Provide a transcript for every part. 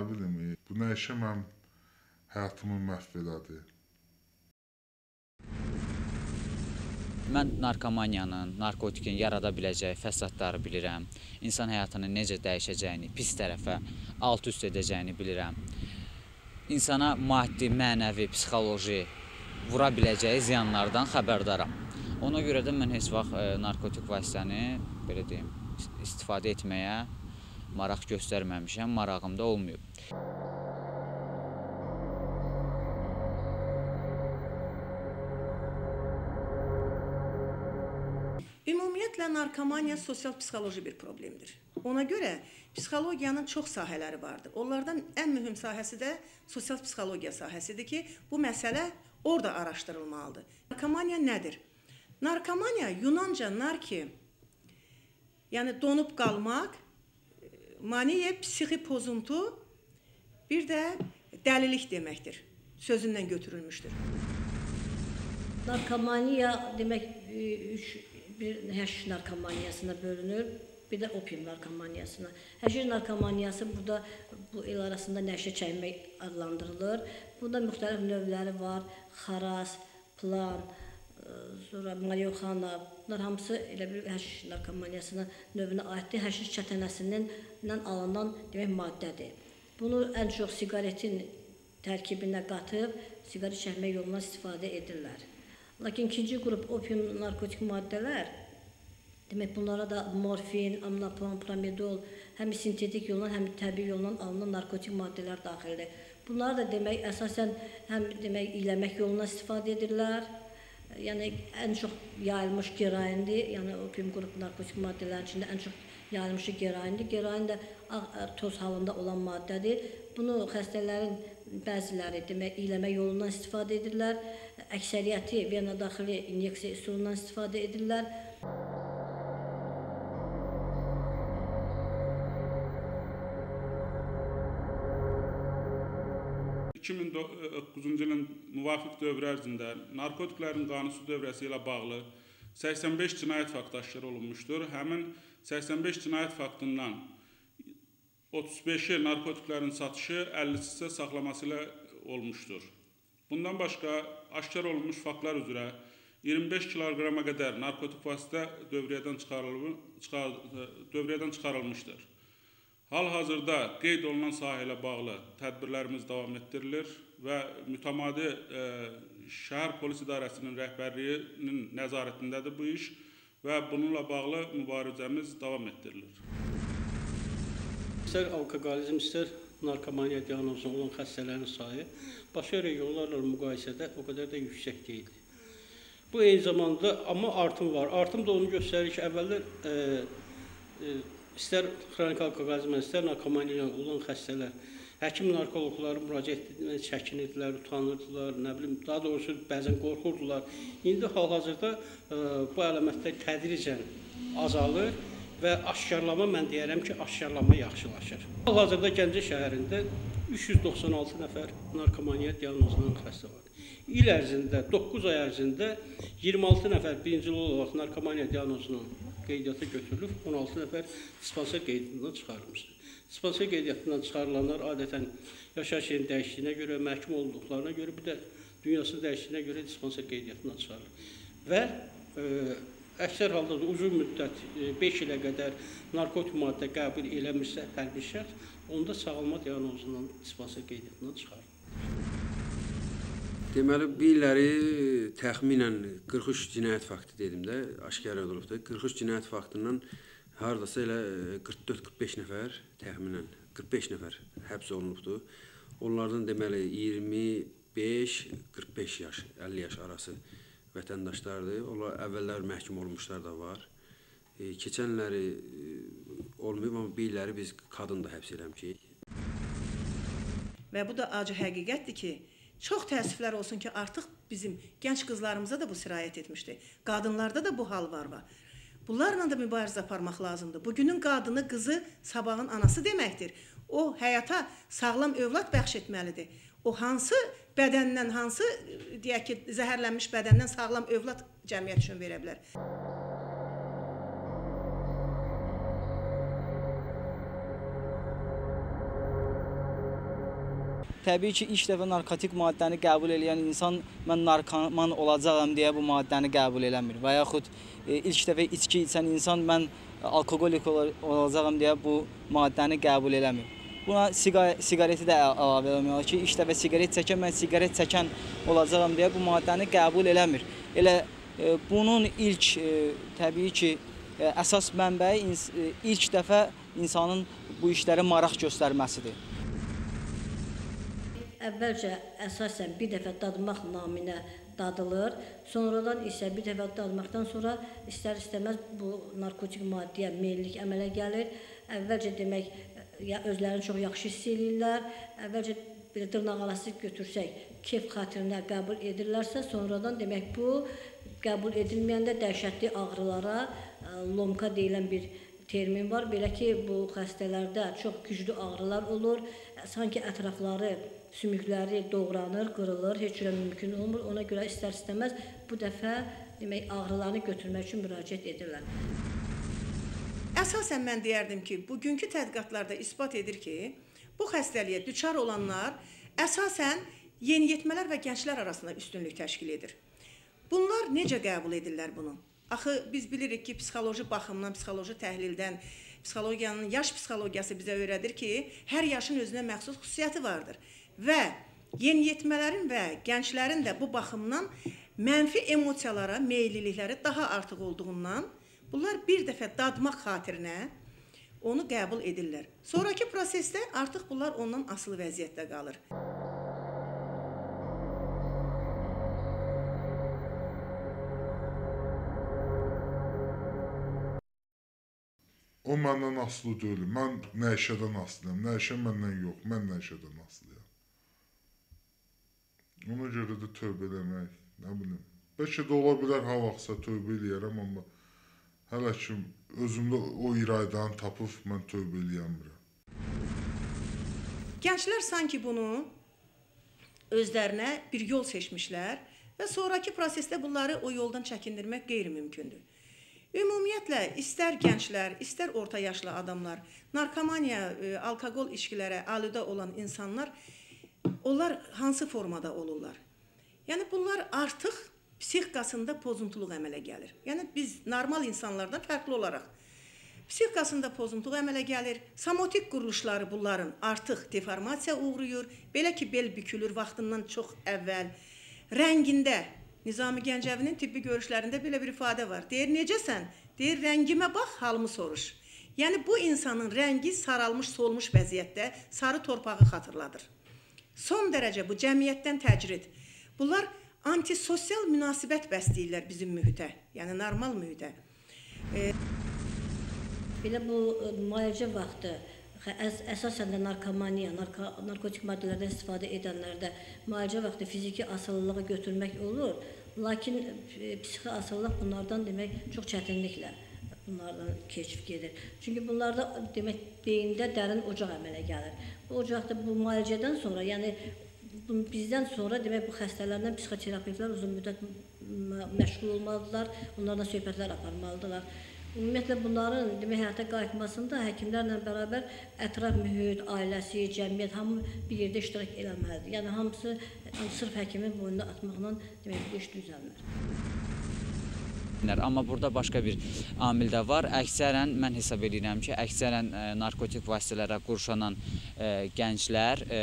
Nə bilim, bu nə işə mən həyatımı məhv elədi. Mən narkomaniyanın, narkotikin yarada biləcəyi fəsadları bilirəm. İnsan həyatını necə dəyişəcəyini, pis tərəfə alt-üst edəcəyini bilirəm. İnsana maddi, mənəvi, psixoloji vura biləcəyi ziyanlardan xəbərdaram. Ona görə də mən heç vaxt e, narkotik vasitəni belə deyim, ist- istifadə etməyə maraq göstərməmişəm, marağım da olmayıb. Ümumiyyətlə narkomaniya sosial-psixoloji bir problemdir. Ona görə psixologiyanın çox sahələri vardır. Onlardan ən mühüm sahəsi də sosial-psixologiya sahəsidir ki, bu məsələ orada araşdırılmalıdır. Narkomaniya nədir? Narkomaniya Yunanca narki, yəni donub qalmaq, maniya psixi pozuntu, bir də dəlilik deməkdir. Sözündən götürülmüşdür. Narkomaniya demək e, üç bir həşiş narkomaniyasına bölünür, bir də opium narkomaniyasına. Həşiş narkomaniyası burada bu il arasında nəşə çəkmək adlandırılır. Burada müxtəlif növləri var. Xaras, plan, sonra marixuana. Bunlar hamısı elə bir həşiş narkomaniyasına növünə aiddir. Həşiş çətənəsindən alınan demək maddədir. Bunu ən çox siqaretin tərkibinə qatıb siqaret çəkmək yolundan istifadə edirlər. Lakin ikinci qrup opium narkotik maddələr demək bunlara da morfin, amnopon, pramidol, həm sintetik yolla, həm təbii yolla alınan narkotik maddələr daxildir. Bunlar da demək əsasən həm demək iyləmək yolundan istifadə edirlər. Yəni ən çox yayılmış geroindir. Yəni opium qrup narkotik maddələrin içində ən çox yayılmışı geroindir. Geroin də ağ toz halında olan maddədir. Bunu xəstələrin bəziləri demək iyləmə yolundan istifadə edirlər. Əksəriyyəti vena daxili inyeksiya üsulundan istifadə edirlər. 2009-cu ilin müvafiq dövr ərzində narkotiklərin qanunsuz dövrəsi ilə bağlı 85 cinayət faktı aşkar olunmuşdur. Həmin 85 cinayət faktından 35-i narkotiklərin satışı, 50-si isə saxlaması ilə olmuşdur. Bundan başqa aşkar olunmuş faktlar üzrə 25 kiloqrama qədər narkotik vasitə dövriyyədən çıxarılmışdır. Hal-hazırda qeyd olunan sahə ilə bağlı tədbirlərimiz davam etdirilir və mütəmadi e, şəhər polis idarəsinin rəhbərliyinin nəzarətindədir bu iş və bununla bağlı mübarizəmiz davam etdirilir. İstər alkoqolizm, istər narkomaniya diaqnozu olan xəstələrin sayı başqa regionlarla müqayisədə o qədər də yüksək deyil. Bu eyni zamanda amma artım var. Artım da onu göstərir ki, əvvəllər e, e, istər xronik alkoqolizmə, istər narkomaniya olan xəstələr həkim narkoloqları müraciət etməyə çəkinirdilər, utanırdılar, nə bilim, daha doğrusu bəzən qorxurdular. İndi hal-hazırda e, bu əlamətlər tədricən azalır və aşkarlama mən deyərəm ki, aşkarlama yaxşılaşır. Hal-hazırda Gəncə şəhərində 396 nəfər narkomaniya diaqnozundan xəstə var. İl ərzində 9 ay ərzində 26 nəfər birinci olaraq narkomaniya diaqnozundan qeydiyyata götürülüb, 16 nəfər dispanser qeydiyyatından çıxarılmışdır. Dispanser qeydiyyatından çıxarılanlar adətən yaşayış yerinin dəyişdiyinə görə, məhkum olduqlarına görə, bir də dünyasının dəyişdiyinə görə dispanser qeydiyyatından çıxarılır. Və e, əksər halda da uzun müddət 5 ilə qədər narkotik maddə qəbul eləmirsə hər bir şəxs, onda sağalma diaqnozundan dispanser qeydiyyatından çıxarılır. Deməli, bu illəri təxminən 43 cinayət faktı dedim də, aşkar olunubdur. 43 cinayət faktından hardasa elə e, 44-45 nəfər təxminən 45 nəfər həbs olunubdur. Onlardan deməli 25-45 yaş, 50 yaş arası vətəndaşlardır. Onlar əvvəllər məhkum olmuşlar da var. E, keçənləri e, olmayıb amma bir illəri biz qadın da həbs eləmişik. Və bu da acı həqiqətdir ki, çox təəssüflər olsun ki, artıq bizim gənc qızlarımıza da bu sirayət etmişdi. Qadınlarda da bu hal var var. Bunlarla da mübarizə aparmaq lazımdır. Bugünün qadını, qızı sabahın anası deməkdir. O həyata sağlam övlad bəxş etməlidir. O hansı bədəndən, hansı deyək ki, zəhərlənmiş bədəndən sağlam övlad cəmiyyət üçün verə bilər? Təbii ki, ilk dəfə narkotik maddəni qəbul edən insan mən narkoman olacağam deyə bu maddəni qəbul eləmir və yaxud e, ilk dəfə içki içən insan mən alkoqolik ola- olacağam deyə bu maddəni qəbul eləmir. Buna siqa- siqareti də ə- əlavə etmək ki, ilk dəfə siqaret çəkən mən siqaret çəkən olacağam deyə bu maddəni qəbul eləmir. Elə e, bunun ilk e, təbii ki, e, əsas mənbəyi e, ilk dəfə insanın bu işlərə maraq göstərməsidir. Əvvəlcə əsasən bir dəfə dadmaq naminə dadılır. Sonradan isə bir dəfə dadmaqdan sonra istər-istəməz bu narkotik maddəyə meyllik əmələ gəlir. Əvvəlcə demək ya özlərini çox yaxşı hiss eləyirlər. Əvvəlcə belə dırnaqarası götürsək, kef xatirinə qəbul edirlərsə, sonradan demək bu qəbul edilməyəndə dəhşətli ağrılara, ə, lomka deyilən bir termin var. Belə ki, bu xəstələrdə çox güclü ağrılar olur. Sanki ətrafları, sümükləri doğranır, qırılır, heç cürə mümkün olmur. Ona görə istər-istəməz bu dəfə demək ağrılarını götürmək üçün müraciət edirlər. Əsasən mən deyərdim ki, bugünkü tədqiqatlarda isbat edir ki, bu xəstəliyə düçar olanlar əsasən yeniyetmələr və gənclər arasında üstünlük təşkil edir. Bunlar necə qəbul edirlər bunu? Axı biz bilirik ki, psixoloji baxımdan, psixoloji təhlildən, psixologiyanın yaş psixologiyası bizə öyrədir ki, hər yaşın özünə məxsus xüsusiyyəti vardır və yeniyetmələrin və gənclərin də bu baxımdan mənfi emosiyalara meyillilikləri daha artıq olduğundan bunlar bir dəfə dadmaq xatirinə onu qəbul edirlər. Sonrakı prosesdə artıq bunlar ondan asılı vəziyyətdə qalır. O məndən asılı deyil. Mən nəşədən asılıyam. Nəşə məndən yox. Mən nəşədən asılıyam. Ona görə də tövbə eləmək, nə bilim. Bəlkə də ola bilər ha vaxtsa tövbə eləyərəm, amma hələ ki özümdə o iradanı tapıb mən tövbə eləyəmirəm. Gənclər sanki bunu özlərinə bir yol seçmişlər və sonrakı prosesdə bunları o yoldan çəkindirmək qeyri-mümkündür. Ümumiyyətlə, istər gənclər, istər orta yaşlı adamlar, narkomaniya, e, alkoqol içkilərə alüdə olan insanlar onlar hansı formada olurlar? Yəni bunlar artıq psixikasında pozuntuluq əmələ gəlir. Yəni biz normal insanlardan fərqli olaraq psixikasında pozuntuq əmələ gəlir. Somatik quruluşları bunların artıq deformasiya uğrayır. Belə ki, bel bükülür vaxtından çox əvvəl. Rəngində Nizami Gəncəvinin tibbi görüşlərində belə bir ifadə var. Deyir, necəsən? Deyir, rəngimə bax, halımı soruş. Yəni bu insanın rəngi saralmış, solmuş vəziyyətdə sarı torpağı xatırladır. Son dərəcə bu cəmiyyətdən təcrid. Bunlar antisosial münasibət bəsləyirlər bizim mühitə, yəni normal mühitə. Belə bu ə, müalicə vaxtı əs əsasən də narkomaniya, narko narkotik maddələrdən istifadə edənlərdə müalicə vaxtı fiziki asılılığı götürmək olur, lakin e, psixi asılılıq bunlardan demək çox çətinliklə bunlardan keçib gedir. Çünki bunlarda demək beyində dərin ocaq əmələ gəlir. Bu ocaqda bu müalicədən sonra, yəni bizdən sonra demək bu xəstələrlə psixoterapevtlər uzun müddət məşğul olmalıdırlar, onlarla söhbətlər aparmalıdırlar. Ümumiyyətlə bunların demək həyata qayıtmasında həkimlərlə bərabər ətraf mühit, ailəsi, cəmiyyət hamı bir yerdə iştirak eləməlidir. Yəni hamısı e, sırf həkimin boynuna atmaqla demək bu iş düzəlmir. Amma burada başqa bir amil də var. Əksərən mən hesab edirəm ki, əksərən e, narkotik vasitələrə qurşanan e, gənclər e,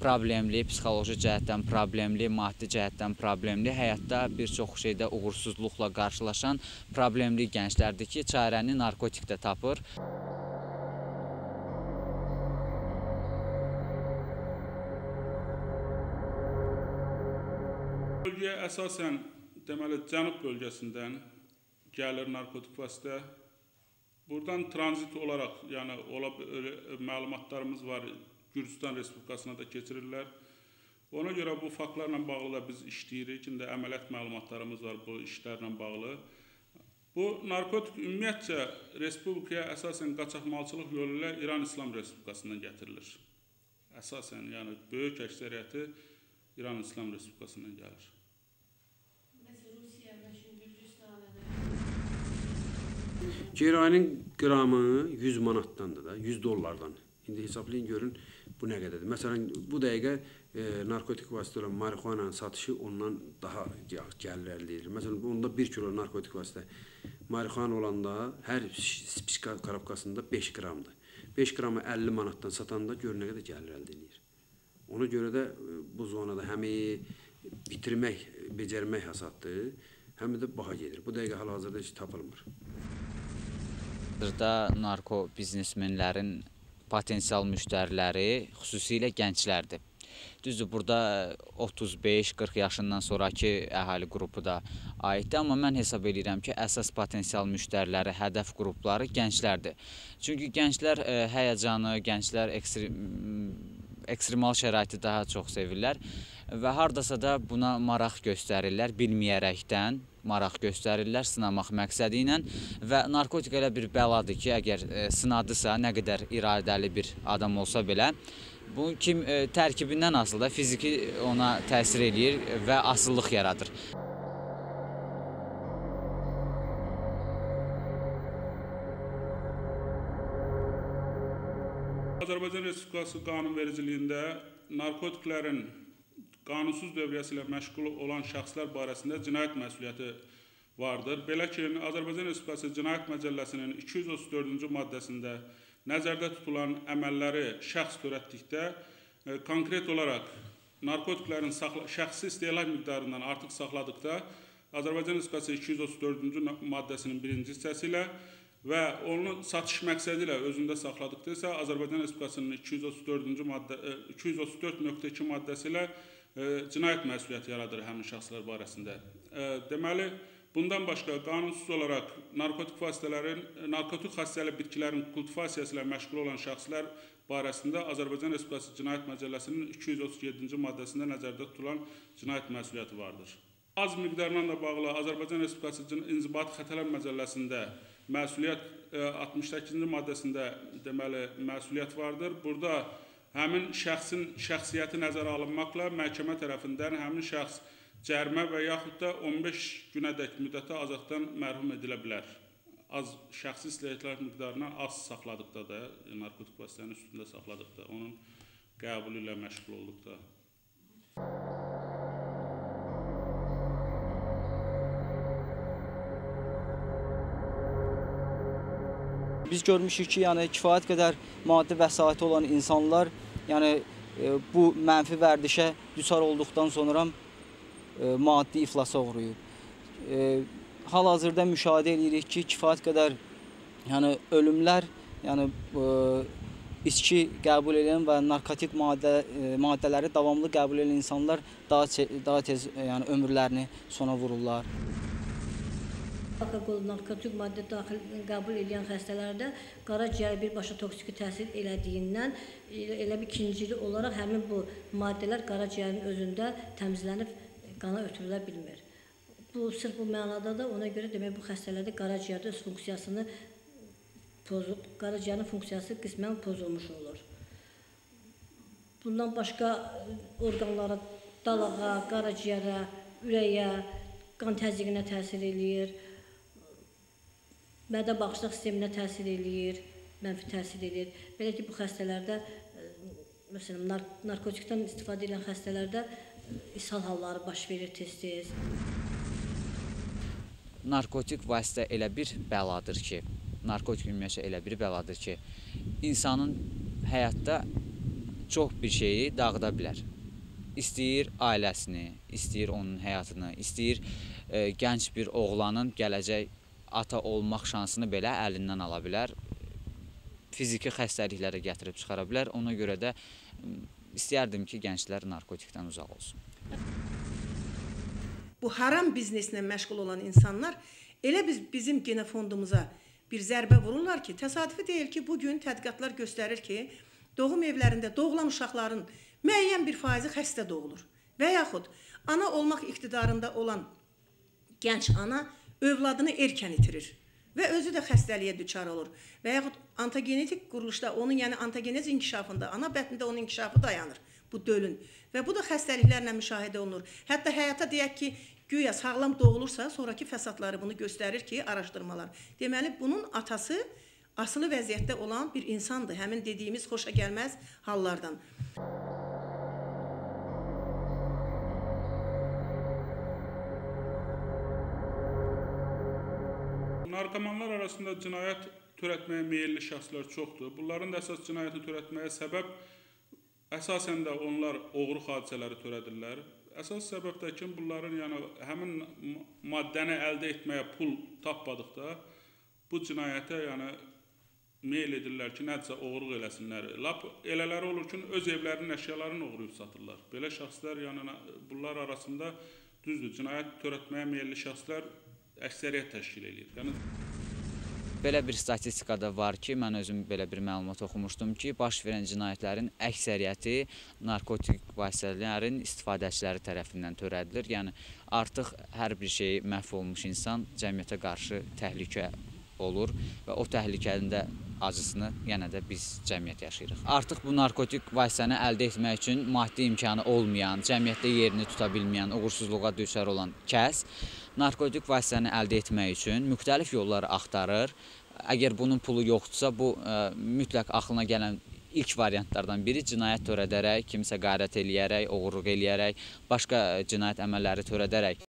problemli, psixoloji cəhətdən problemli, maddi cəhətdən problemli, həyatda bir çox şeydə uğursuzluqla qarşılaşan problemli gənclərdir ki, çarəni narkotikdə tapır. Bölgəyə əsasən deməli cənub bölgəsindən gəlir narkotik vasitə. Buradan tranzit olaraq, yəni ola məlumatlarımız var, Gürcüstan Respublikasına da keçirirlər. Ona görə bu faktlarla bağlı da biz işləyirik. İndi əməliyyat məlumatlarımız var bu işlərlə bağlı. Bu narkotik ümumiyyətcə respublikaya əsasən qaçaqmalçılıq yolu ilə İran İslam Respublikasından gətirilir. Əsasən, yəni böyük əksəriyyəti İran İslam Respublikasından gəlir. Ceroinin qramı 100 manatdandır da, 100 dollardan. İndi hesablayın görün bu nə qədərdir. Məsələn, bu dəqiqə e, narkotik vasitə olan marixuananın satışı ondan daha gəlir əldə edilir. Məsələn, onda 1 kilo narkotik vasitə marixuana olanda hər spişka karabkasında 5 qramdır. 5 qramı 50 manatdan satanda gör nə qədər gəlir əldə edir. Ona görə də e, bu zonada həm bitirmək, becərmək hasaddır, həm də baha gedir. Bu dəqiqə hal-hazırda heç tapılmır. Hazırda narko biznesmenlərin potensial müştəriləri xüsusilə gənclərdir. Düzdür, burada 35-40 yaşından sonrakı əhali qrupu da aiddir, amma mən hesab edirəm ki, əsas potensial müştəriləri, hədəf qrupları gənclərdir. Çünki gənclər ə, həyəcanı, gənclər ekstrem ekstremal şəraiti daha çox sevirlər və hardasa da buna maraq göstərirlər bilməyərəkdən maraq göstərirlər sınamaq məqsədi ilə və narkotik elə bir bəladır ki, əgər e, sınadısa, nə qədər iradəli bir adam olsa belə, bu kim e, tərkibindən asılı da fiziki ona təsir eləyir və asıllıq yaradır. Azərbaycan Respublikası qanunvericiliyində narkotiklərin qanunsuz dövriyyəsi ilə məşğul olan şəxslər barəsində cinayət məsuliyyəti vardır. Belə ki, Azərbaycan Respublikası Cinayət Məcəlləsinin 234-cü maddəsində nəzərdə tutulan əməlləri şəxs törətdikdə e, konkret olaraq narkotiklərin saxla, şəxsi istehlak miqdarından artıq saxladıqda Azərbaycan Respublikası 234-cü maddəsinin birinci hissəsi ilə və onu satış məqsədi ilə özündə saxladıqda isə Azərbaycan Respublikasının 234-cü maddə 234.2 maddəsi ilə cinayət məsuliyyəti yaradır həmin şəxslər barəsində. Deməli, bundan başqa qanunsuz olaraq narkotik vasitələrin, narkotik xassəli bitkilərin kultivasiyası ilə məşğul olan şəxslər barəsində Azərbaycan Respublikası Cinayət Məcəlləsinin 237-ci maddəsində nəzərdə tutulan cinayət məsuliyyəti vardır. Az miqdarla da bağlı Azərbaycan Respublikası İnzibati Xətərlər Məcəlləsində məsuliyyət 68-ci maddəsində deməli məsuliyyət vardır. Burada həmin şəxsin şəxsiyyəti nəzərə alınmaqla məhkəmə tərəfindən həmin şəxs cərimə və yaxud da 15 günədək müddətə azaddan mərhum edilə bilər. Az şəxsi istihlak miqdarından az saxladıqda da, narkotik vasitənin üstündə saxladıqda, onun qəbulu ilə məşğul olduqda. Biz görmüşük ki, yəni kifayət qədər maddi vəsaiti olan insanlar, yəni e, bu mənfi vərdişə düçar olduqdan sonra e, maddi iflasa uğrayıb. E, hal-hazırda müşahidə edirik ki, kifayət qədər yəni ölümlər, yəni içki qəbul edən və narkotik maddə maddələri davamlı qəbul edən insanlar daha daha tez yəni ömürlərini sona vururlar. Alkoqol, narkotik maddə daxil qəbul edən xəstələrdə qaraciyərə birbaşa toksiki təsir elədiyindən elə bir ikincili olaraq həmin bu maddələr qaraciyərin özündə təmizlənib qana ötürülə bilmir. Bu sırf bu mənada da ona görə demək bu xəstələrdə qaraciyərdə öz funksiyasını pozub, qaraciyərin funksiyası qismən pozulmuş olur. Bundan başqa orqanlara, dalağa, qaraciyərə, ürəyə, qan təzyiqinə təsir eləyir mədə bağırsaq sisteminə təsir eləyir, mənfi təsir eləyir. Belə ki, bu xəstələrdə e, məsələn nar narkotikdən istifadə edən xəstələrdə e, ishal halları baş verir tez-tez. Narkotik vasitə elə bir bəladır ki, narkotik ümumiyyətlə elə bir bəladır ki, insanın həyatda çox bir şeyi dağıda bilər. İstəyir ailəsini, istəyir onun həyatını, istəyir e, gənc bir oğlanın gələcək ata olmaq şansını belə əlindən ala bilər. Fiziki xəstəliklərə gətirib çıxara bilər. Ona görə də m, istəyərdim ki, gənclər narkotikdən uzaq olsun. Bu haram bizneslə məşğul olan insanlar elə biz bizim genofondumuza bir zərbə vururlar ki, təsadüfi deyil ki, bu gün tədqiqatlar göstərir ki, doğum evlərində doğulan uşaqların müəyyən bir faizi xəstə doğulur. Və yaxud ana olmaq iqtidarında olan gənc ana övladını erkən itirir və özü də xəstəliyə düçar olur. Və yaxud ontogenetik quruluşda onun, yəni ontogenez inkişafında ana bətnində onun inkişafı dayanır. Bu dölün və bu da xəstəliklərlə müşahidə olunur. Hətta həyata deyək ki, güya sağlam doğulursa, sonrakı fəsadları bunu göstərir ki, araşdırmalar. Deməli, bunun atası asılı vəziyyətdə olan bir insandır. Həmin dediyimiz xoşa gəlməz hallardan. Narkomanlar arasında cinayət törətməyə meylli şəxslər çoxdur. Bunların da əsas cinayəti törətməyə səbəb əsasən də onlar oğru hadisələri törədirlər. Əsas səbəb də ki, bunların yəni həmin maddəni əldə etməyə pul tapmadıqda bu cinayətə yəni meyl edirlər ki, nədirsə oğurluq eləsinlər. Lap elələri olur ki, öz evlərinin əşyalarını oğurlayıb satırlar. Belə şəxslər yəni bunlar arasında düzdür, cinayət törətməyə meylli şəxslər əksəriyyət təşkil eləyir. Yəni Belə bir statistikada var ki, mən özüm belə bir məlumat oxumuşdum ki, baş verən cinayətlərin əksəriyyəti narkotik vasitələrin istifadəçiləri tərəfindən törədilir. Yəni artıq hər bir şey məhv olmuş insan cəmiyyətə qarşı təhlükə olur və o təhlükənin də acısını yenə də biz cəmiyyət yaşayırıq. Artıq bu narkotik vasitəni əldə etmək üçün maddi imkanı olmayan, cəmiyyətdə yerini tuta bilməyən, uğursuzluğa düçar olan kəs narkotik vasitəni əldə etmək üçün müxtəlif yolları axtarır. Əgər bunun pulu yoxdursa, bu ə, mütləq ağlına gələn ilk variantlardan biri cinayət törədərək, kimsə qarət eləyərək, oğurluq eləyərək, başqa cinayət əməlləri törədərək